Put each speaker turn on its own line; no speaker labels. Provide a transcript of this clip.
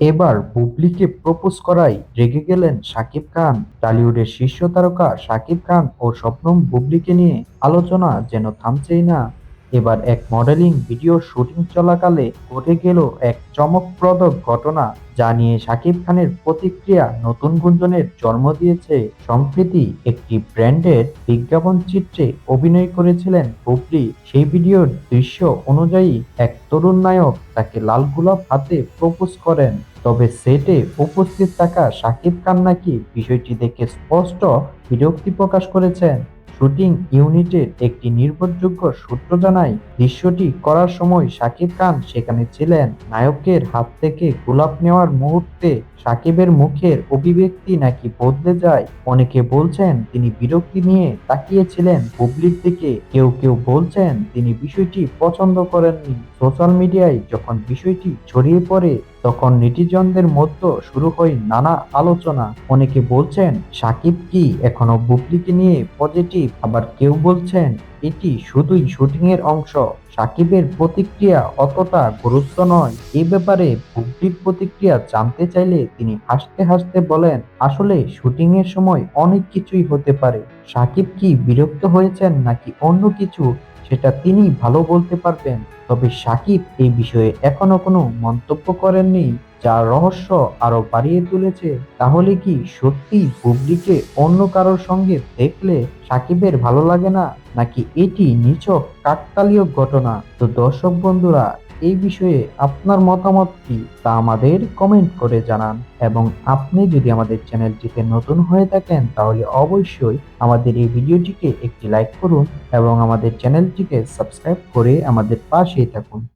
এবার বুবলিকে প্রপোজ করায় রেগে গেলেন শাকিব খান। টলিউডের শীর্ষ তারকা শাকিব খান ও স্বপ্নম বুবলিকে নিয়ে আলোচনা যেন থামছেই না। এবার এক মডেলিং ভিডিও শুটিং চলাকালে ঘটে গেল এক চমকপ্রদ ঘটনা যা নিয়ে শাকিব খানের প্রতিক্রিয়া নতুন গুঞ্জনের জন্ম দিয়েছে। সম্প্রতি একটি ব্র্যান্ডের বিজ্ঞাপন চিত্রে অভিনয় করেছিলেন বুবলি। সেই ভিডিওর দৃশ্য অনুযায়ী এক তরুণ নায়ক তাকে লাল গোলাপ হাতে প্রপোজ করেন। তবে সেটে উপস্থিত থাকা শাকিব খান নাকি বিষয়টি দেখে স্পষ্ট বিরক্তি প্রকাশ করেছেন। শুটিং ইউনিটের একটি নির্ভরযোগ্য সূত্র জানায়, দৃশ্যটি করার সময় শাকিব খান সেখানে ছিলেন। নায়কের হাত থেকে গোলাপ নেওয়ার মুহূর্তে সাকিবের মুখের অভিব্যক্তি নাকি বদলে যায়। অনেকে বলছেন, তিনি বিরক্তি নিয়ে তাকিয়েছিলেন বুবলির দিকে। কেউ কেউ বলছেন, তিনি বিষয়টি পছন্দ করেননি। সোশ্যাল মিডিয়ায় যখন বিষয়টি ছড়িয়ে পড়ে তখন নেটিজনদের মধ্যে শুরু হয় নানা আলোচনা। অনেকে বলছেন, সাকিব কি এখনও বুবলিকে নিয়ে পজিটিভ আবার কেউ বলছেন, এটি শুধুই শুটিং এর অংশ। সাকিবের প্রতিক্রিয়া অতটা গুরুত্ব নয়। এ ব্যাপারে বুবলির প্রতিক্রিয়া জানতে চাইলে তিনি হাসতে হাসতে বলেন, আসলে শুটিং এর সময় অনেক কিছুই হতে পারে। সাকিব কি বিরক্ত হয়েছেন নাকি অন্য কিছু? সেটা তিনি ভালো বলতে পারবেন। তবে সাকিব এই বিষয়ে এখনও কোনো মন্তব্য করেননি যার রহস্য আরও বাড়িয়ে তুলেছে। তাহলে কি সত্যি বুবলিকে অন্য কারোর সঙ্গে দেখলে সাকিবের ভালো লাগে না? নাকি এটি নিছক কাকতালীয় ঘটনা? তো দর্শক বন্ধুরা এই বিষয়ে আপনার মতামত কি তা আমাদের কমেন্ট করে জানান। এবং আপনি যদি আমাদের চ্যানেলটিতে নতুন হয়ে থাকেন, তাহলে অবশ্যই আমাদের এই ভিডিওটিকে একটি লাইক করুন এবং আমাদের চ্যানেলটিকে সাবস্ক্রাইব করে আমাদের পাশেই থাকুন।